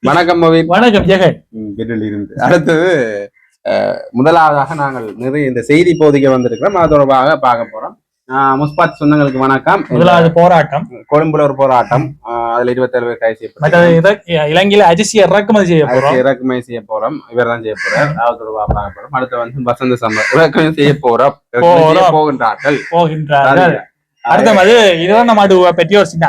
வணக்கம் வணக்கம் ஜெகன். வீட்டில் இருந்து அடுத்தது முதலாவதாக நாங்கள் நிறைய இந்த செய்தி போதிக்க வந்திருக்கிறோம். அது தொடர்பாக பார்க்க போறோம். முஸ்பாத் சொந்தங்களுக்கு வணக்கம். முதலாவது போராட்டம். கொழும்புல ஒரு போராட்டம். அதுல இருபத்தேழு பேர் கைது மற்றது செய்யப்பட்டு இற- இலங்கையில அரிசி இறக்குமதி செய்ய போறோம். இறக்குமதி செய்ய போறோம். இவர் தான் செய்ய போறார். அது தொடர்பாக பார்க்க போறோம். அடுத்து வந்து வசந்த சம்பா இறக்குமதி செய்ய போறோம். இறக்குமதி செய்ய போறோம். போகின்றார்கள். போகின்றார்கள். அடுத்தது நம்ம அது பற்றி ஒரு சின்ன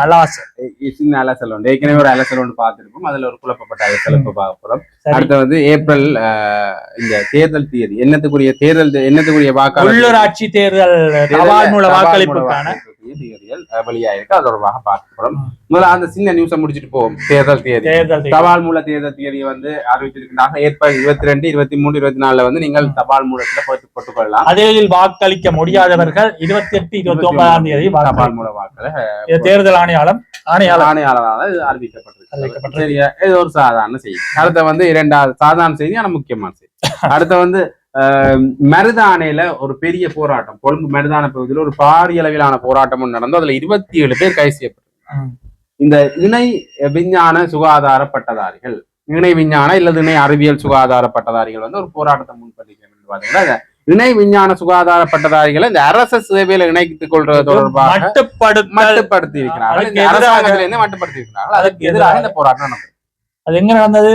அஹ், சின்ன அலசல் ஒன்று ஏற்கனவே ஒரு அலசல் ஒன்று பார்த்திருப்போம். அதுல ஒரு குழப்பப்பட்ட அலசல் இப்ப பார்க்க சரி. அடுத்து வந்து ஏப்ரல் இந்த தேர்தல் தேதி என்னத்துக்குரிய தேர்தல் என்னத்துக்குரிய வாக்காளர்? உள்ளூராட்சி தேர்தல் மூல வாக்களிப்புக்கான தேதிகள் வெளியாயிருக்கு அது தொடர்பாக பார்க்க போறோம் முதல்ல அந்த சின்ன நியூஸை முடிச்சிட்டு போவோம். தேர்தல் தேதி. தபால் மூல தேர்தல் தேதியை வந்து அறிவிச்சிருக்கிறாங்க ஏப்ரல் இருபத்தி ரெண்டு இருபத்தி மூணு இருபத்தி நாலுல வந்து நீங்கள் தபால் மூலத்துல போட்டு போட்டுக்கொள்ளலாம். அதில் வாக்களிக்க முடியாதவர்கள் இருபத்தி எட்டு இருபத்தி ஒன்பதாம் தேதி தபால். மூல வாக்களை தேர்தல் ஆணையாளம் ஆணையாளம் ஆணையாளரால் இது அறிவிக்கப்பட்டிருக்கு. சரியா? இது ஒரு சாதாரண செய்தி. அடுத்த வந்து இரண்டாவது சாதாரண செய்தி ஆனா முக்கியமான செய்தி. அடுத்த வந்து மருதானையில ஒரு பெரிய போராட்டம் கொழும்பு மருதான பகுதியில் ஒரு பாரிய அளவிலான போராட்டம் ஒன்று நடந்து அதுல இருபத்தி ஏழு பேர் கைது செய்யப்பட்டாங்க ம். இந்த இணை விஞ்ஞான சுகாதார பட்டதாரிகள் இணை விஞ்ஞான இல்லது இணை அறிவியல் சுகாதார பட்டதாரிகள் வந்து ஒரு போராட்டத்தை முன்பதிக்கிறேன் பாத்தீங்கன்னா இணை விஞ்ஞான சுகாதார பட்டதாரிகளை இந்த அரச சேவையில இணைத்துக் கொள்றது தொடர்பாக மட்டுப்படுத்தி இருக்கிறார்கள் மட்டுப்படுத்தி இருக்கிறார்கள் அதுக்கு எதிராக இந்த போராட்டம் நடந்தது. அது எங்க நடந்தது?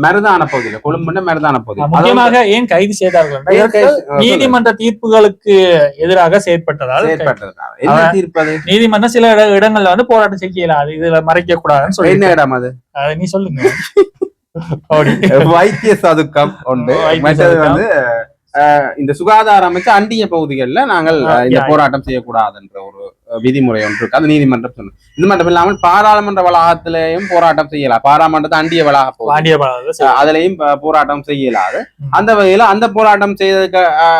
மருதான பகுதியில கொழும்புன மருதான பகுதி. முக்கியமாக ஏன் கைது செய்தார்கள்? நீதிமன்ற தீர்ப்புகளுக்கு எதிராக செயற்பட்டதால் தீர்ப்பது நீதிமன்றம் சில இட- இடங்கள்ல வந்து போராட்டம் செய்ய இயலாது இதுல மறைக்க கூடாதுன்னு சொல்லி என்ன இடம் அது? அதை நீ சொல்லுங்க. வைத்திய சதுக்கம் உண்டு மற்றது. வந்து இந்த சுகாதார அமைச்சு அண்டிய பகுதிகளில் நாங்கள் இந்த போராட்டம் செய்யக்கூடாதுன்ற ஒரு விதிமுறை ஒன்று இருக்கு. அது நீதிமன்றம் சொன்னது. இது மட்டும் இல்லாமல் பாராளுமன்ற வளாகத்திலேயும் போராட்டம் செய்யலாம் பாராளுமன்றத்தை அண்டிய வளாக அதுலயும் போராட்டம் செய்யலாது. அந்த வகையில அந்த போராட்டம்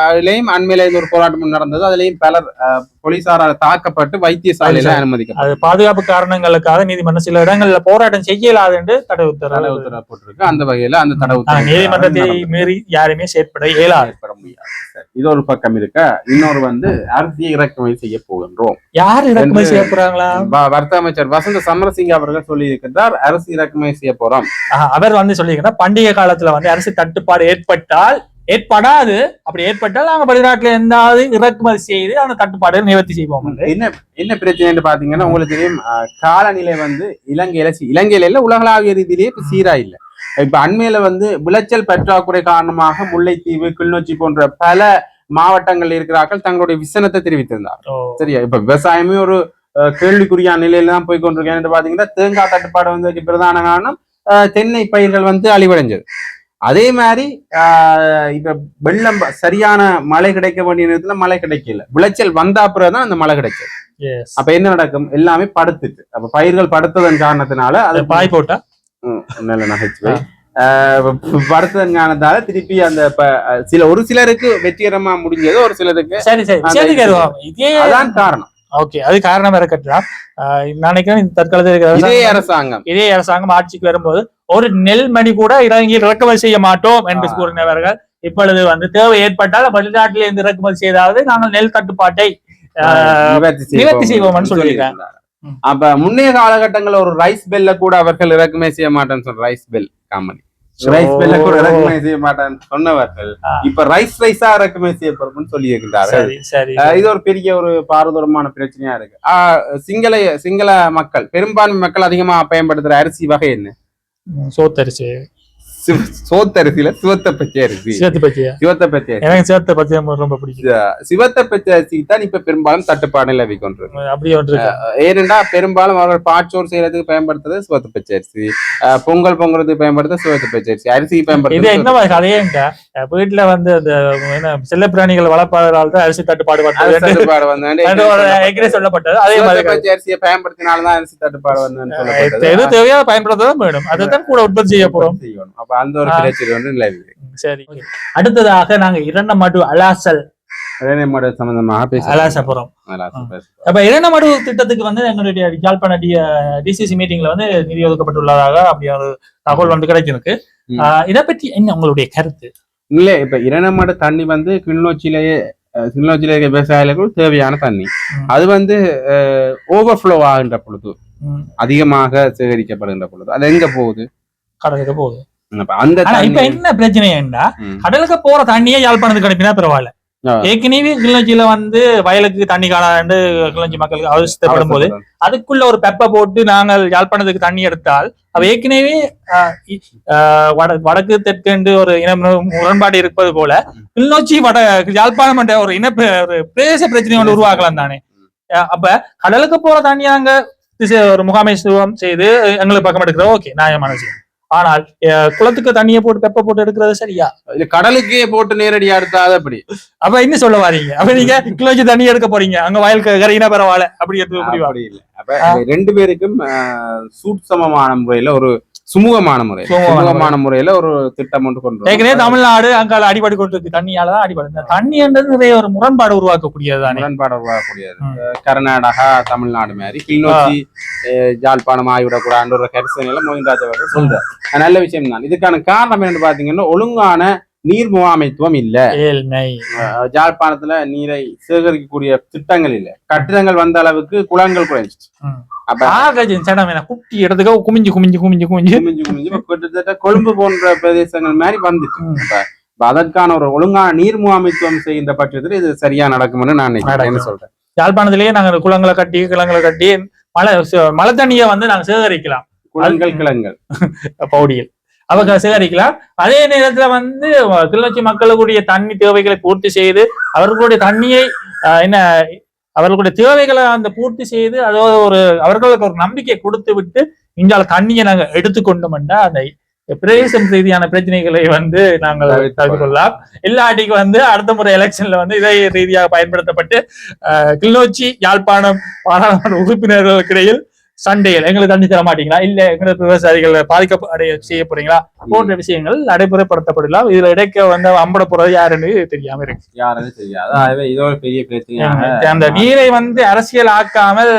அதுலயும் அண்மையில ஒரு போராட்டம் நடந்தது. அதுலயும் பலர் போலீசாரால் தாக்கப்பட்டு வைத்தியசாலையில வைத்தியசாலை. அது பாதுகாப்பு காரணங்களுக்காக நீதிமன்றம் சில இடங்கள்ல போராட்டம் செய்ய இயலாது என்று தடை உத்தரவு. உத்தரவு அந்த வகையில அந்த தடை உத்தரவு நீதிமன்றத்தை. மீறி யாருமே செயற்பட இயலாது. ஏற்பட முடியாது. இது ஒரு பக்கம் இருக்க. இன்னொரு வந்து அரிசியை இறக்குமதி செய்ய போகின்றோம். யார் இறக்குமதி செய்ய போறாங்களா? வ- வர்த்தக அமைச்சர் வசந்த சமரசிங்க அவர்கள் சொல்லி இருக்கின்றார் அரிசி இறக்குமதி செய்ய போறோம். அவர் வந்து சொல்லியிருக்காங்க பண்டிகை காலத்துல வந்து அரிசி தட்டுப்பாடு ஏற்பட்டால் ஏற்படாது. அப்படி ஏற்பட்டால் நாங்க வெளிநாட்டுல இருந்தாவது இறக்குமதி செய்து அந்த தட்டுப்பாடு நிவர்த்தி செய்வோம். என்ன என்ன பிரச்சனைன்னு பாத்தீங்கன்னா உங்களுக்கு தெரியும் காலநிலை வந்து இலங்கையில இலங்கையில இல்ல உலகளாவிய ரீதியிலேயே இப்ப சீரா இல்ல. இப்ப அண்மையில வந்து விளைச்சல் பற்றாக்குறை காரணமாக முல்லைத்தீவு கிளிநொச்சி போன்ற பல மாவட்டங்கள் இருக்கிறார்கள் தங்களுடைய விசனத்தை தெரிவித்திருந்தார் சரியா? இப்ப விவசாயமே ஒரு அஹ், கேள்விக்குறியான நிலையில தான் போய் கொண்டிருக்கேன் பாத்தீங்கன்னா தேங்காய் தட்டுப்பாடு வந்து பிரதான காரணம் தென்னை பயிர்கள் வந்து அழிவடைஞ்சது. அதே மாதிரி ஆஹ், இப்ப வெள்ளம் சரியான மழை கிடைக்க வேண்டிய நேரத்துல மழை கிடைக்கல. விளைச்சல் வந்தா பிறகுதான் அந்த மழை கிடைச்சது. அப்ப என்ன நடக்கும்? எல்லாமே படுத்துட்டு அப்ப பயிர்கள் படுத்ததன் காரணத்தினால அது பாய் போட்டா? நல்ல நகைச்சுவை காரணத்தால திருப்பி அந்த சில ஒரு சிலருக்கு வெற்றிகரமா முடிஞ்சது ஒரு சிலருக்கு சரி சரி. அதான் காரணம். ஓகே அது காரணம் இருக்கட்டும் ஆஹ் நான் நினைக்கிறேன் இந்த தற்காலத்தில் இருக்கிற இதே அரசாங்கம் இதே அரசாங்கம் ஆட்சிக்கு வரும்போது ஒரு நெல் மணி கூட இறங்கி இறக்குமதி செய்ய மாட்டோம் என்று. கூறினவர்கள் இப்பொழுது வந்து தேவை ஏற்பட்டால் வெளிநாட்டில் இருந்து இறக்குமதி செய்தாவது நாங்கள் நெல் தட்டுப்பாட்டை நிவர்த்தி நிவர்த்தி செய்வோம் செய்வோம்னு சொல்லியிருக்காங்க. அப்ப முன்னைய காலகட்டங்கள்ல ஒரு ரைஸ் பெல்ல கூட அவர்கள் இறக்குமதி செய்ய மாட்டேன்னு சொல்ற ரைஸ் பெல் கம்பெனி ரைஸ் பெல்ல கூட இறக்குமதி செய்ய மாட்டேன்னு சொன்னவர்கள். இப்ப ரைஸ் ரைஸா இறக்குமதி செய்யப்படும்னு சொல்லி இருக்கின்றார்கள் சரி சரி அஹ் இது ஒரு பெரிய ஒரு பாரதூரமான பிரச்சனையா இருக்கு. ஆஹ் சிங்கள சிங்கள மக்கள் பெரும்பான்மை மக்கள் அதிகமா பயன்படுத்துற அரிசி வகை என்ன? சோத்தரிசி. சிவ- சோத்தரிசியில சிவத்த பச்சை அரிசி சேர்த்து பச்சியா? சிவத்த பச்சை எனக்கு சேர்த்த பச்சை ரொம்ப பிடிக்கும். சிவத்த பச்சை அரிசி தான் இப்ப பெரும்பாலும் தட்டுப்பாடு நிலவி கொண்டிருக்கு. அப்படியே ஒன்று. ஏனென்றா பெரும்பாலும் அவர்கள் பாச்சோறு செய்யறதுக்கு பயன்படுத்துறது சிவத்த பச்சை அரிசி. பொங்கல் பொங்குறதுக்கு பயன்படுத்துறது சிவத்த பச்சை அரிசி. அரிசி இது பயன்படுத்துறது என்ன கதையேங்க வீட்டுல வந்து அந்த என்ன செல்ல பிராணிகள் வளர்ப்பதால் தான் அரிசி தட்டுப்பாடு தட்டுப்பாடு வந்து சொல்லப்பட்டது. அதே சிவத்த மாதிரி பச்சை அரிசியை பயன்படுத்தினால்தான் அரிசி தட்டுப்பாடு வந்து எது தேவையோ பயன்படுத்ததான் வேணும். அதைத்தான் கூட உற்பத்தி செய்ய போறோம். செய்யணும். அப்ப அந்த ஒரு. பிரச்சனை வந்து நிலவி சரி. அடுத்ததாக நாங்க இரண்ட மடு அலாசல் ரேனமோட சம்பந்தமாக பேச அலாச போறோம் அப்ப இரண்ட மடு திட்டத்துக்கு வந்து எங்களுடைய யாழ்ப்பாண டிசிசி மீட்டிங்ல வந்து நிதி ஒதுக்கப்பட்டுள்ளதாக அப்படி ஒரு தகவல் வந்து கிடைச்சிருக்கு. இதை பற்றி என்ன உங்களுடைய கருத்து? இல்ல இப்ப இரண்டமாடு தண்ணி வந்து கிளிநொச்சியிலேயே கிளிநொச்சியில இருக்க விவசாயிகளுக்கு தேவையான தண்ணி. அது வந்து ஓவர்ஃப்ளோ ஆகின்ற பொழுது. அதிகமாக சேகரிக்கப்படுகின்ற பொழுது அது எங்க போகுது? கடலுக்கு போகுது. அந்த இப்ப என்ன பிரச்சனைன்னா. கடலுக்கு போற தண்ணியே யாழ்ப்பாணத்துக்கு அனுப்பினா பரவாயில்ல. ஏற்கனவே கிளிநொச்சியில வந்து வயலுக்கு தண்ணி காணாண்டு கிளிநொச்சி மக்களுக்கு அவசரப்படும் போது அதுக்குள்ள ஒரு பெப்பை போட்டு நாங்கள் யாழ்ப்பாணத்துக்கு தண்ணி எடுத்தால் அவ ஏற்கனவே வடக்கு தெற்கு ஒரு இன முரண்பாடு இருப்பது போல கிளிநொச்சி வட யாழ்ப்பாணம் என்ற ஒரு இன பிரதேச பிரச்சனை ஒன்று உருவாக்கலாம் தானே. அப்ப கடலுக்கு போற தண்ணி நாங்க ஒரு முகாமைத்துவம் செய்து எங்களுக்கு பக்கம் எடுக்கிறோம் ஓகே நியாயமான விஷயம். ஆனால் குளத்துக்கு தண்ணியை போட்டு பெப்பை போட்டு எடுக்கிறது சரியா? இது கடலுக்கே போட்டு நேரடியா எடுத்தாத அப்படி. அப்ப என்ன சொல்ல வாரீங்க? அப்ப நீங்க கிளிநொச்சி தண்ணி எடுக்க போறீங்க. அங்க வயலுக்கு கரையினா பரவாயில்ல. அப்படி எடுத்து அப்படி இல்ல. அப்ப ரெண்டு பேருக்கும் ஆஹ், சூட்சமமான முறையில ஒரு சுமூகமான முறை. சுமூகமான முறையில ஒரு திட்டம் ஒன்று கொண்டு. ஏற்கனவே தமிழ்நாடு அங்கால அடிபடி கொண்டிருக்கு. தண்ணியாலதான் அடிபடு இந்த தண்ணின்றது நிறைய ஒரு முரண்பாடு உருவாக்கக்கூடியது தானே? முரண்பாடு உருவாகக்கூடியது ம். கர்நாடகா தமிழ்நாடு மாதிரி கிளிநொச்சி ஜாழ்ப்பாணம் ஆகிவிடக்கூடாதுன்ற ஒரு கரிசனையில மோகன்ராஜ் அவர்கள் சொல்றார். நல்ல விஷயம் தான். இதுக்கான காரணம் என்னன்னு பாத்தீங்கன்னா ஒழுங்கான நீர் முகாமைத்துவம் இல்ல. ஜாழ்ப்பாணத்துல நீரை சேகரிக்கக்கூடிய திட்டங்கள் இல்ல. கட்டிடங்கள் வந்த அளவுக்கு குளங்கள் குறைஞ்சிச்சு. ஆகஜன் சடம் என குட்டி இடத்துக்கு குமிஞ்சு குமிஞ்சு குமிஞ்சு குமிஞ்சு. குமிஞ்சு குமிஞ்சு. கிட்டத்தட்ட கொழும்பு போன்ற பிரதேசங்கள் மாதிரி வந்துச்சு அதற்கான ஒரு ஒழுங்கான நீர் முகாமைத்துவம் செய்கின்ற பட்சத்தில் இது சரியா நடக்கும்னு நான் நினைக்கிறேன். என்ன. சொல்றேன்? யாழ்ப்பாணத்திலேயே நாங்க குளங்களை கட்டி கிளங்களை கட்டி மழை மழை தண்ணியை வந்து நாங்க சேகரிக்கலாம். குளங்கள் கிளங்கள் பவுடியில். அவங்க சேகரிக்கலாம். அதே நேரத்துல வந்து கிளிநொச்சி மக்களுடைய தண்ணி தேவைகளை பூர்த்தி செய்து அவர்களுடைய தண்ணியை என்ன அவர்களுடைய தேவைகளை அந்த பூர்த்தி செய்து அதாவது ஒரு அவர்களுக்கு ஒரு நம்பிக்கை கொடுத்து விட்டு இங்கால தண்ணியை நாங்க எடுத்துக்கொண்டோம்னா அந்த பிரதேசம் ரீதியான பிரச்சனைகளை வந்து நாங்கள் தவிர்த்து தவிர்த்து கொள்ளலாம். இல்லாட்டிக்கு வந்து அடுத்த முறை எலெக்ஷன்ல வந்து இதே ரீதியாக பயன்படுத்தப்பட்டு கிளிநொச்சி யாழ்ப்பாணம் பாராளுமன்ற உறுப்பினர்களுக்கு இடையில் சண்டைகள். எங்களுக்கு தண்ணி தர மாட்டீங்களா? இல்ல எங்களுக்கு விவசாயிகள் பாதிக்க அடைய செய்ய போறீங்களா? போன்ற விஷயங்கள் நடைமுறைப்படுத்தப்படலாம். இதுல இடைக்க வந்து அம்பட போறது யாருன்னு தெரியாம இருக்கு. யாருன்னு தெரியாது. ஆகவே இதோ ஒரு பெரிய பிரச்சனையாக அந்த நீரை வந்து அரசியல் ஆக்காமல்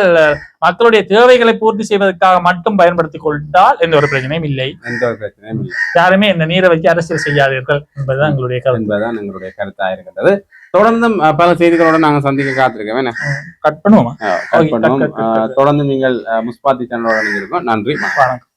மக்களுடைய தேவைகளை பூர்த்தி செய்வதற்காக மட்டும் பயன்படுத்திக் கொண்டால் எந்த ஒரு பிரச்சனையும் இல்லை. எந்த ஒரு பிரச்சனையும் இல்லை. யாருமே இந்த நீரை வச்சு அரசியல் செய்யாதீர்கள் என்பதுதான் எங்களுடைய கருத்து. என்பதுதான் எங்களுடைய கருத்தாக இருக்கின்றது. தொடர்ந்தும் அஹ், பல செய்திகளோட நாங்க சந்திக்க காத்திருக்கோம். என்ன? கட் பண்ணுவோமா? கட் தொடர்ந்து நீங்கள் முஸ்பாத்தி சேனலோட இணைஞ்சிருக்கோம் நன்றி வணக்கம்.